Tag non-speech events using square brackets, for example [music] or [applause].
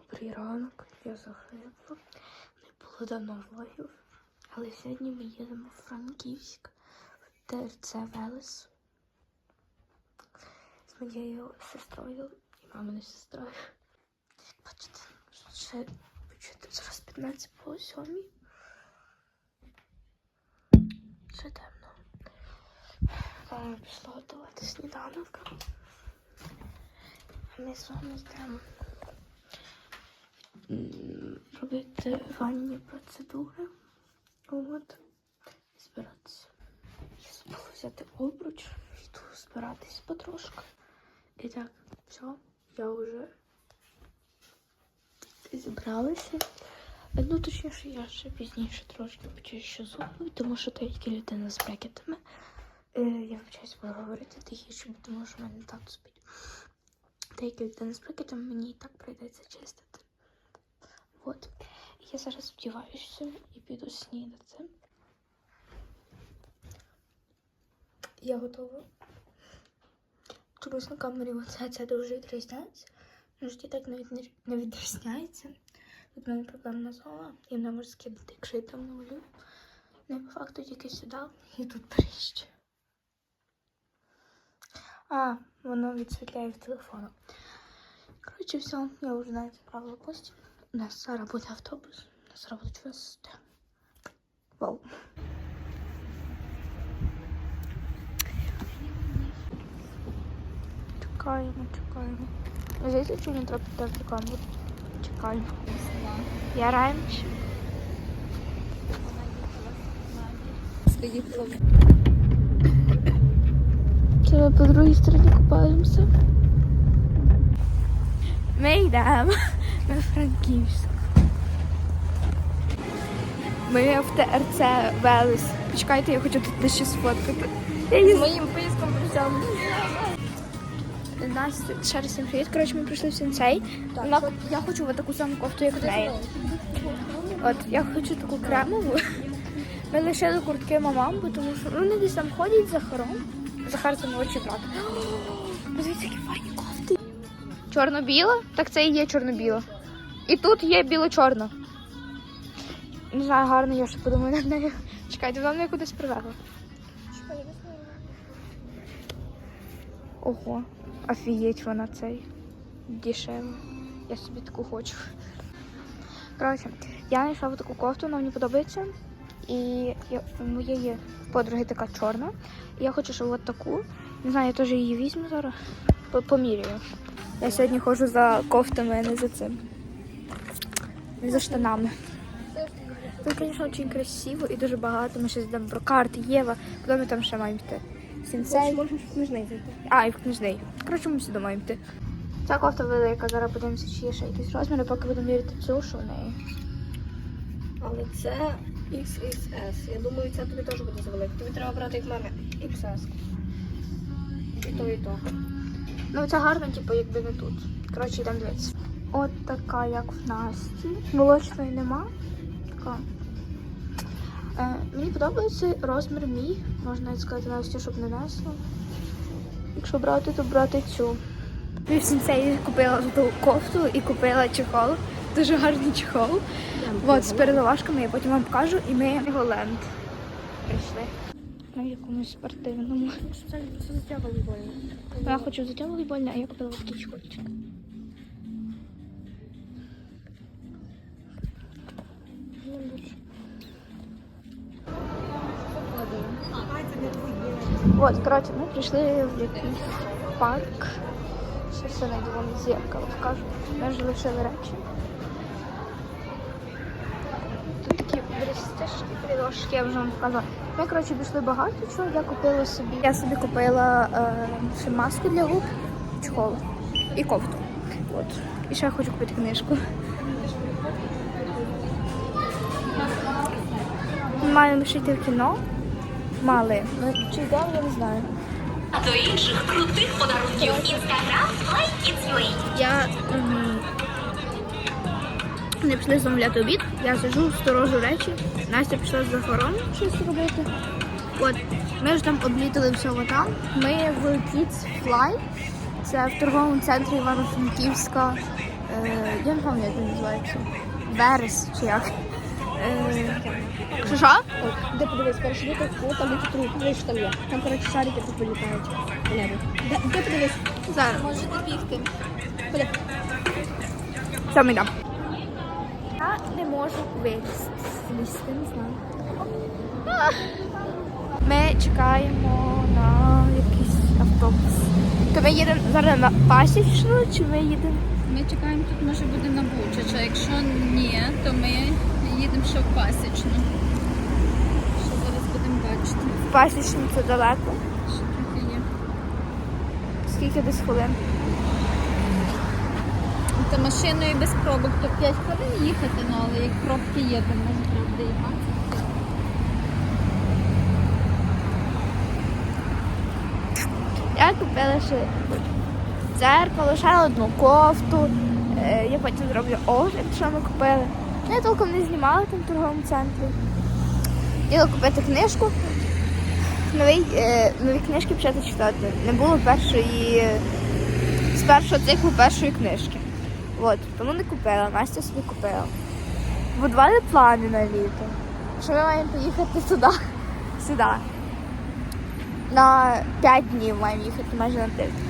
Добрий я захрипла. Не було давно влогів. Але сьогодні ми їдемо в Франківськ в ТРЦ Велес з моєю сестрою і маминою сестрою. Бачите, ще почути зараз 15 по 7. Ще темно. Мама пішла готувати сніданок. Ми з вами йдемо робити ванні процедури. От. Збиратися. Я забула взяти обруч. Йду збиратись потрошку. І так, все, я вже зібралася. Ну, точніше, я ще пізніше трошки почищу зуби, тому що деякі людина з брекетами. Е, я вчусь буду говорити тихіше, тому що в мене так спить. Деякі людини з брекетами мені і так прийдеться чистити. От. Я зараз вдіваюся і піду снідати. Я готова. Чомусь на камері оце це дуже відрізняється. Ну, житті так навіть не, не відрізняється. Тут в мене проблемна зона, і вона може скидати, якщо я там нулю. Ну, і по факту тільки сюди і тут прищ. А, воно відсвітляє в телефону. Коротше, все, я вже навіть відправила постіль. Нас зараз буде автобус. Нас зараз будуть. Вау. Чекаємо, чекаємо. Здається, що не треба підтерти камеру. Чекаємо. Я раніше. Це по другій стороні купаємося. Ми йдемо Франківськ. Ми в ТРЦ Велес. Почекайте, я хочу тут дещо сфоткати. Я її моїм поїздком прийшов. Настя, ще раз всім привіт. Коротше, ми прийшли в сенсей. Вона- Я хочу от таку саму кофту, як в неї. От, я хочу таку кремову. Ми лишили куртки мамам, бо тому що ну, вони десь там ходять з Захаром. Захар це молодший брат. [gasps] Подивіться, які файні кофти. Чорно-біла? Так це і є чорно-біла. І тут є біло-чорно. Не знаю, гарно, я ще подумаю над нею. Чекайте, вона мене кудись привела. Ого, офігеть вона цей. Дешево. Я собі таку хочу. Коротше, я знайшла таку кофту, вона мені подобається. І я, моєї подруги така чорна. І я хочу, щоб от таку. Не знаю, я теж її візьму зараз. По- Поміряю. Я сьогодні ходжу за кофтами, а не за цим. Не за штанами. Тут, звісно, дуже красиво і дуже багато. Ми ще йдемо про карти, Єва, куди ми там ще маємо йти? Сінсей. Можеш в книжний зайти. А, і в книжний. Коротше, ми сюди маємо йти. Ця кофта велика, зараз подивимося, чи є ще якісь розміри, поки будемо міряти цю, що в неї. Але це XXS. Я думаю, це тобі теж буде завелике. Тобі треба брати як в мене XS. І то, і то. Ну, це гарно, типу, якби не тут. Коротше, йдемо дивитися. От така, як в Насті. Молочної нема. Така. Е, мені подобається розмір мій. Можна навіть сказати Насті, щоб не несло. Якщо брати, то брати цю. В сенсеї купила ту кофту і купила чехол. Дуже гарний чехол. От, з переливашками я потім вам покажу, і ми в Голенд прийшли. На якомусь спортивному. Це, це життя волейбольне. Я хочу взяття волейбольне, а я купила такий чехольчик. От, коротше, ми прийшли в якийсь парк. Ще все знайду вам зеркало покажу. Ми вже лишили речі. Тут такі блістяшки, придошки, я вже вам показала. Ми, коротше, пішли багато чого. Я купила собі. Я собі купила е, маску для губ, чехол і кофту. От. І ще я хочу купити книжку. Маємо йти в кіно. Мали. Ну, чи йдемо, я не знаю. А до інших крутих подарунків інстаграм LikeIt'sUA. Я не пішли замовляти обід. Я сижу, сторожу речі. Настя пішла з Захаром щось робити. От, ми ж там облітали всього там. Ми в Kids Fly. Це в торговому центрі Івано-Франківська. Е, я не пам'ятаю, як він називається. Берес чи як. Е, що що? Де подивись, перший випадок, о, там і труп, дивись, що там є. Там, коротше, шарики тут вилітають. в небо. Де, де подивись? Зараз. Можете бігти. Ходи. Ми йдемо. Я не можу вилізти. Злізти, не знаю. Ми чекаємо на якийсь автобус. То ми їдемо зараз на пасічну, чи ми їдемо? Ми чекаємо тут, може буде на Бучач, якщо ні, то ми їдемо ще в Пасічну. Що зараз будемо бачити, В пасічну це далеко. що трохи є. Скільки десь хвилин? Та машиною без пробок, то 5 хвилин їхати, ну, але як пробки є, то може треба 20. Я купила ще дзеркало, ще одну кофту. Е, Я потім зроблю огляд, що ми купили. Ну, Я толком не знімала там в торговому центрі. Хотіла купити книжку. Нові, е, нові книжки почати читати. Не було першої з першого циклу першої книжки. От, тому не купила, Настя собі купила. Будували плани на літо. Що ми маємо поїхати туди, сюди. На 5 днів маємо їхати майже на тиждень.